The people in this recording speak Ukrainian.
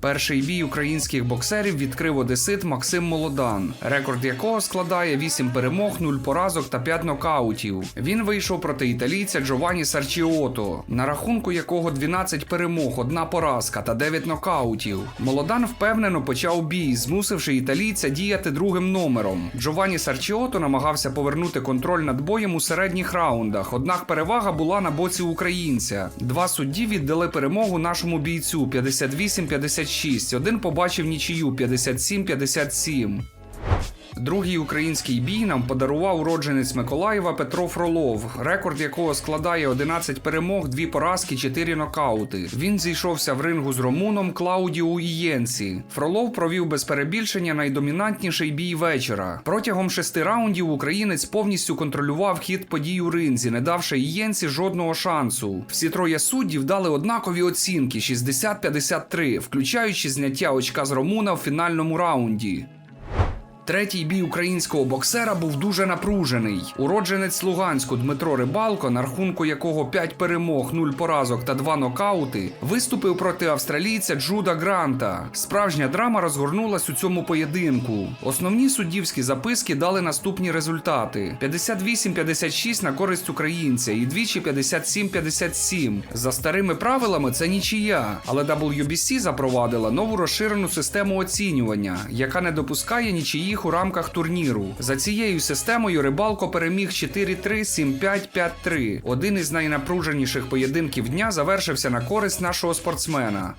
Перший бій українських боксерів відкрив одесит Максим Молодан, рекорд якого складає 8 перемог, 0 поразок та 5 нокаутів. Він вийшов проти італійця Джованні Сарчіото, на рахунку якого 12 перемог, 1 поразка та 9 нокаутів. Молодан впевнено почав бій, змусивши італійця діяти другим номером. Джованні Сарчіото намагався повернути контроль над боєм у середніх раундах, однак перевага була на боці українця. Два судді віддали перемогу нашому бійцю 58-56. Один побачив нічию 57-57. Другий український бій нам подарував уродженець Миколаєва Петро Фролов, рекорд якого складає 11 перемог, 2 поразки, 4 нокаути. Він зійшовся в рингу з румуном Клаудіу Ієнці. Фролов провів без перебільшення найдомінантніший бій вечора. Протягом шести раундів українець повністю контролював хід подій у ринзі, не давши Ієнці жодного шансу. Всі троє суддів дали однакові оцінки 60-53, включаючи зняття очка з румуна в фінальному раунді. Третій бій українського боксера був дуже напружений. Уродженець Луганську Дмитро Рибалко, на рахунку якого 5 перемог, 0 поразок та 2 нокаути, виступив проти австралійця Джуда Гранта. Справжня драма розгорнулась у цьому поєдинку. Основні суддівські записки дали наступні результати: 58-56 на користь українця і двічі 57-57. За старими правилами це нічия, але WBC запровадила нову розширену систему оцінювання, яка не допускає нічиїх у рамках турніру. За цією системою рибалко переміг 4-3, 7-5, 5-3. Один із найнапруженіших поєдинків дня завершився на користь нашого спортсмена.